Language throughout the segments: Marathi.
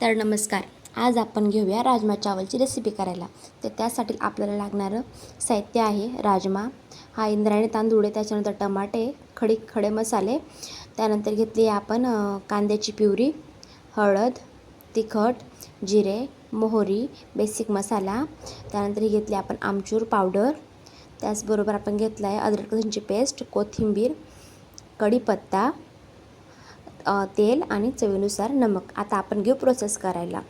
तर नमस्कार आज आपण घेऊया राजमा चावलची रेसिपी करायला. तर त्यासाठी आपल्याला लागणारं साहित्य आहे राजमा. हा इंद्रायणी तांदूळ आहे त्याच्यानंतर टमाटे खडी खडे मसाले. त्यानंतर घेतली आहे आपण कांद्याची प्युरी हळद तिखट जिरे मोहरी बेसिक मसाला. त्यानंतर घेतली आपण आमचूर पावडर त्याचबरोबर आपण घेतला आहे अद्रक लसूणची पेस्ट कोथिंबीर कढीपत्ता तेल आणि चवीनुसार नमक. आता आपण घेऊ प्रोसेस करायला.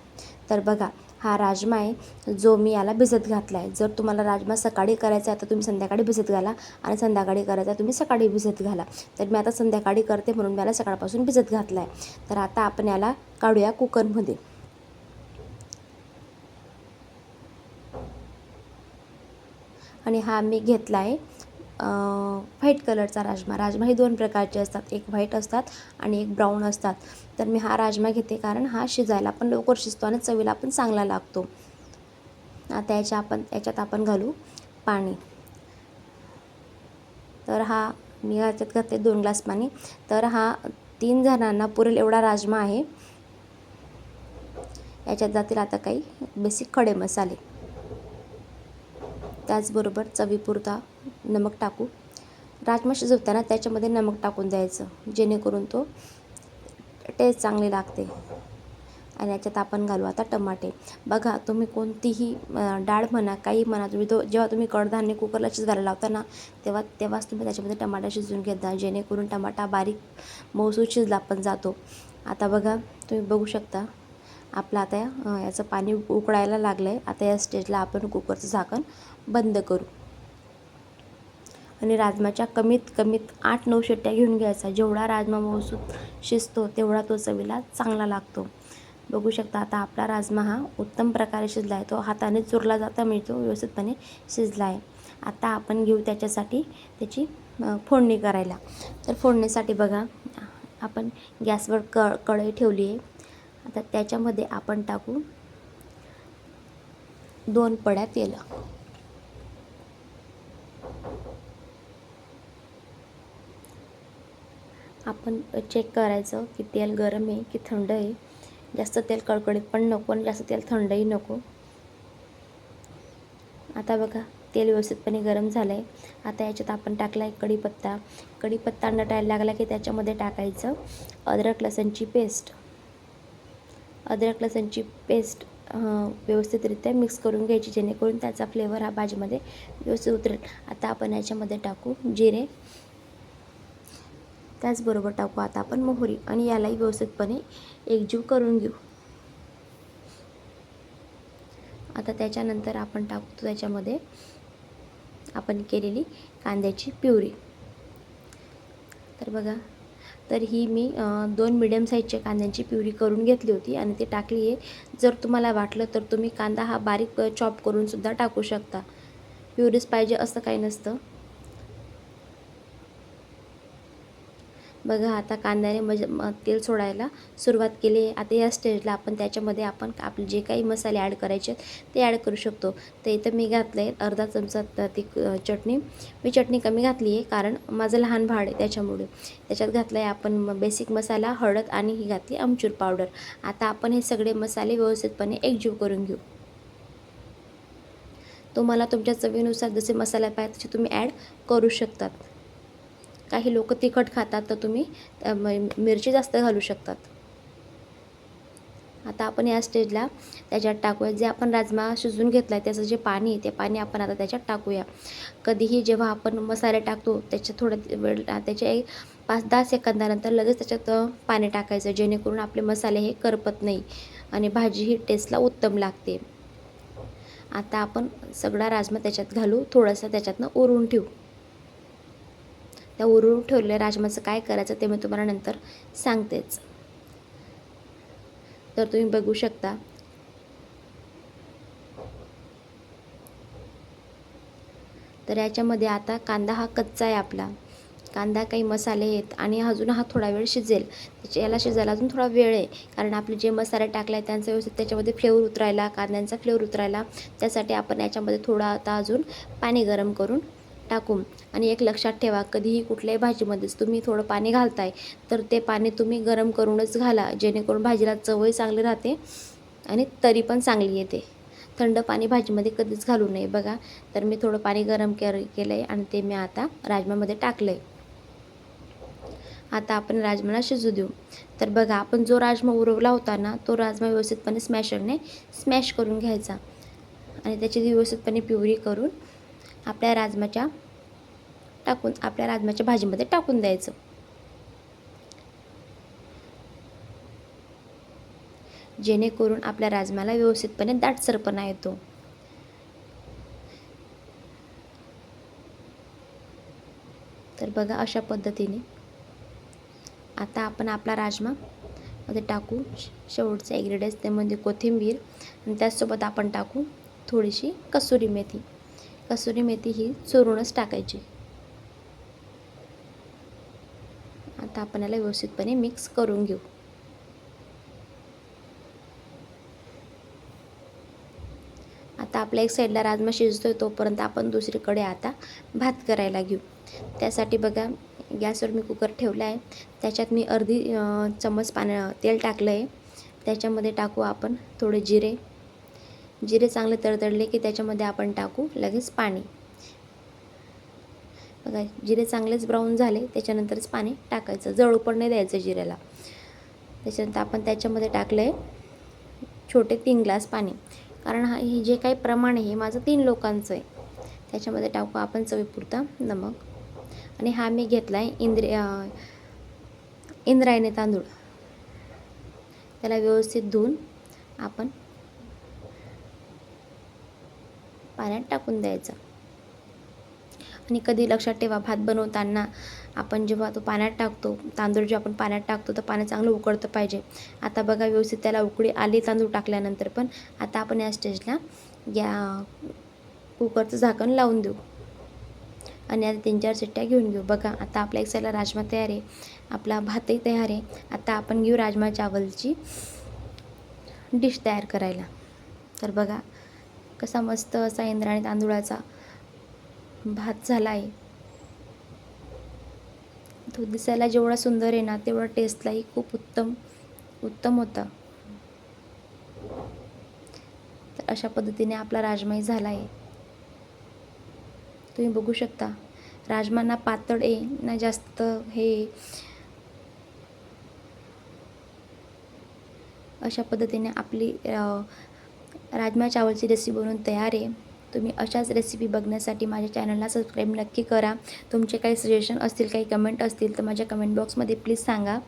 तर बघा हा राजमा आहे जो मी याला भिजत घातला आहे जर तुम्हाला राजमा सकाळी करायचा आहे तर तुम्ही संध्याकाळी भिजत घाला आणि संध्याकाळी करायचा आहे तुम्ही सकाळी भिजत घाला. तर मी आता संध्याकाळी करते म्हणून मी याला सकाळपासून भिजत घातला आहे तर आता आपण याला काढूया कुकरमध्ये. आणि हा मी घेतला आहे व्हाईट कलरचा राजमा. राजमा हे दोन प्रकारचे असतात. एक व्हाईट असतात आणि एक ब्राऊन असतात. तर मी हा राजमा घेते कारण हा शिजायला पण लवकर शिजतो आणि चवीला पण चांगला लागतो. आता याच्या आपण याच्यात आपण घालू पाणी. तर हा मी याच्यात घातले दोन ग्लास पाणी. तर हा तीन जणांना पुरेल एवढा राजमा आहे. याच्यात जातील आता काही बेसिक खडे मसाले. त्याचबरोबर चवीपुरता नमक टाकू. राजमा शिजवताना त्याच्यामध्ये नमक टाकून द्यायचं जेणेकरून तो टेस्ट चांगली लागते. आणि याच्यात आपण घालू आता टमाटे. बघा तुम्ही कोणतीही डाळ म्हणा काही म्हणा तुम्ही तो जेव्हा तुम्ही कडधान्य कुकरला शिजवायला लावता ना तेव्हा तेव्हाच तुम्ही त्याच्यामध्ये टमाटा शिजवून घेता जेणेकरून टमाटा बारीक मौसूर शिजला पण जातो. आता बघा तुम्ही बघू शकता आपलं आता याचं पाणी उकळायला लागलं आहे आता या स्टेजला आपण कुकरचं झाकण बंद करू. आणि राजमाच्या कमीत कमीत आठ नऊ शिट्ट्या घेऊन घ्यायचा. जेवढा राजमा मऊसूत शिजतो तेवढा तो चवीला चांगला लागतो. बघू शकता आता आपला राजमा हा उत्तम प्रकारे शिजला आहे तो हाताने चुरला जाता मिळतो व्यवस्थितपणे शिजला आहे आता आपण घेऊ त्याच्यासाठी त्याची फोडणी करायला. तर फोडणीसाठी बघा आपण गॅसवर क कढई ठेवली आहे. आता त्याच्यामध्ये आपण टाकू दोन पड्या तेल. आपण चेक करायचं की तेल गरम आहे की थंड आहे. जास्त तेल कडकडीत पण नको आणि जास्त तेल थंडही नको. आता बघा तेल व्यवस्थितपणे गरम झालं आहे आता याच्यात आपण टाकला आहे कढीपत्ता कढीपत्ता टायला लागला की त्याच्यामध्ये टाकायचं अद्रक लसणची पेस्ट अद्रक लसणची पेस्ट व्यवस्थितरित्या मिक्स करून घ्यायची जेणेकरून त्याचा फ्लेवर हा भाजीमध्ये व्यवस्थित उतरेल. आता आपण याच्यामध्ये टाकू जिरे. त्याचबरोबर टाकू आता आपण मोहरी आणि यालाही व्यवस्थितपणे एकजीव करून घेऊ. आता त्याच्यानंतर आपण टाकतो त्याच्यामध्ये आपण केलेली कांद्याची प्युरी. तर बघा तर ही मी दोन मिडियम साईजच्या कांद्यांची प्युरी करून घेतली होती आणि ती टाकली आहे. जर तुम्हाला वाटलं तर तुम्ही कांदा हा बारीक चॉप करूनसुद्धा टाकू शकता. प्युरीच पाहिजे असं काही नसतं. बघा आता कांद्याने मज म तेल सोडायला सुरुवात केली आहे. आता या स्टेजला आपण त्याच्यामध्ये आपण आपले जे काही मसाले ॲड करायचे आहेत ते ॲड करू शकतो. तर इथं मी घातलं आहे अर्धा चमचा ती क- चटणी. मी चटणी कमी घातली आहे कारण माझं लहान भाड आहे त्याच्यामुळे. त्याच्यात घातलं आहे आपण बेसिक मसाला हळद आणि ही घातली आमचूर पावडर आता आपण हे सगळे मसाले व्यवस्थितपणे एकजीव करून घेऊ. तुम्हाला तुमच्या चवीनुसार जसे मसाले पाहिजे तसे तुम्ही ॲड करू शकतात. काही लोक तिखट खातात तर तुम्ही मिरची जास्त घालू शकतात. आता आपण या स्टेजला त्याच्यात टाकूया. जे आपण राजमा शिजवून घेतला आहे त्याचं जे पाणी आहे ते पाणी आपण आता त्याच्यात टाकूया. कधीही जेव्हा आपण मसाले टाकतो त्याच्या थोडं वेळ त्याच्या एक पाच दहा सेकंदानंतर लगेच त्याच्यात पाणी टाकायचं जेणेकरून आपले मसाले हे करपत नाही आणि भाजी ही टेस्टला उत्तम लागते. आता आपण सगळा राजमा त्याच्यात घालू. थोडासा त्याच्यातनं ओरून ठेवू. त्या उरून ठेवलेल्या राजमाचं काय करायचं ते मी तुम्हाला नंतर सांगतेच. तर तुम्ही बघू शकता. तर याच्यामध्ये आता कांदा हा कच्चा आहे आपला. कांदा काही मसाले आहेत आणि अजून हा थोडा वेळ शिजेल. त्याच्या याला शिजायला अजून थोडा वेळ आहे. कारण आपले जे मसाले टाकले आहेत त्यांचा व्यवस्थित त्याच्यामध्ये फ्लेवर उतरायला कांद्यांचा फ्लेवर उतरायला त्यासाठी आपण याच्यामध्ये थोडा आता अजून पाणी गरम करून टाकून आणि एक लक्षात ठेवा कधीही कुठल्याही भाजीमध्येच तुम्ही थोडं पाणी घालताय तर ते पाणी तुम्ही गरम करूनच घाला जेणेकरून भाजीला चवही चांगली राहते आणि तरी पण चांगली येते. थंड पाणी भाजीमध्ये कधीच घालू नये बघा. तर मी थोडं पाणी गरम केलं आहे आणि ते मी आता राजमामध्ये टाकलं आहे आता आपण राजमाला शिजू देऊ. तर बघा आपण जो राजमा उरवला होता ना तो राजमा व्यवस्थितपणे स्मॅशरने स्मॅश करून घ्यायचा. आणि त्याची व्यवस्थितपणे प्युरी करून आपल्या राजमाच्या टाकून आपल्या राजमाच्या भाजीमध्ये टाकून द्यायचं. जेणेकरून आपल्या राजमाला व्यवस्थितपणे दाटसरपणा येतो. तर बघा अशा पद्धतीने आता आपण आपला राजमा मध्ये टाकू शेवटचा ते त्यामध्ये कोथिंबीर आणि त्याचसोबत आपण टाकू थोडीशी कसुरी मेथी. कसुरी मेथी ही चोरूनच टाकायची. आता आपण याला व्यवस्थितपणे मिक्स करून घेऊ. आता आपल्या एक साईडला राजमा शिजतोय तोपर्यंत आपण दुसरीकडे आता भात करायला घेऊ. त्यासाठी बघा गॅसवर मी कुकर ठेवला आहे. त्याच्यात मी अर्धी चम्मच पाण्या तेल टाकलं आहे त्याच्यामध्ये टाकू आपण थोडे जिरे. जिरे चांगले तडतडले की त्याच्यामध्ये आपण टाकू लगेच पाणी. बघा जिरे चांगलेच ब्राऊन झाले त्याच्यानंतरच पाणी टाकायचं. जळू पण नाही द्यायचं जिऱ्याला. त्याच्यानंतर आपण त्याच्यामध्ये टाकलं आहे छोटे तीन ग्लास पाणी. कारण हा हे जे काही प्रमाण आहे हे माझं तीन लोकांचं आहे. त्याच्यामध्ये टाकू आपण चवीपुरता नमक. आणि हा मी घेतला आहे इंद्रि इंद्रायणी तांदूळ. त्याला व्यवस्थित धुवून आपण पाण्यात टाकून द्यायचा. आणि कधी लक्षात ठेवा भात बनवताना आपण जेव्हा तो पाण्यात टाकतो तांदूळ जे आपण पाण्यात टाकतो तर पाणी चांगलं उकळतं पाहिजे. आता बघा व्यवस्थित त्याला उकळी आली तांदूळ टाकल्यानंतर पण आता आपण या स्टेजला या कुकरचं झाकण लावून देऊ. आणि आता तीन चार सिट्ट्या घेऊन घेऊ. बघा आता आपल्या एक साईडला राजमा तयार आहे आपला भातही तयार आहे. आता आपण घेऊ राजमा चावलची डिश तयार करायला. तर बघा कसा मस्त असा इंद्राणी तांदुळाचा भात झाला आहे तो दिसायला जेवढा सुंदर आहे ना तेवढा टेस्टलाही खूप उत्तम उत्तम होता. तर अशा पद्धतीने आपला राजमाही झाला आहे तुम्ही बघू शकता राजमा ना पातळ आहे ना जास्त हे अशा पद्धतीने आपली राजमा चावलची रेसिपी बनवून तयार आहे. तुम्ही अशाच रेसिपी बघण्यासाठी माझ्या चॅनलला सबस्क्राईब नक्की करा. तुमचे काही सजेशन असतील काही कमेंट असतील तर माझ्या कमेंट बॉक्समध्ये प्लीज सांगा.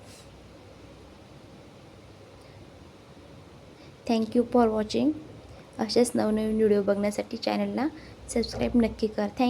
थँक्यू फॉर वॉचिंग असेच नवनवीन व्हिडिओ बघण्यासाठी चॅनलला सबस्क्राईब नक्की कर. थँक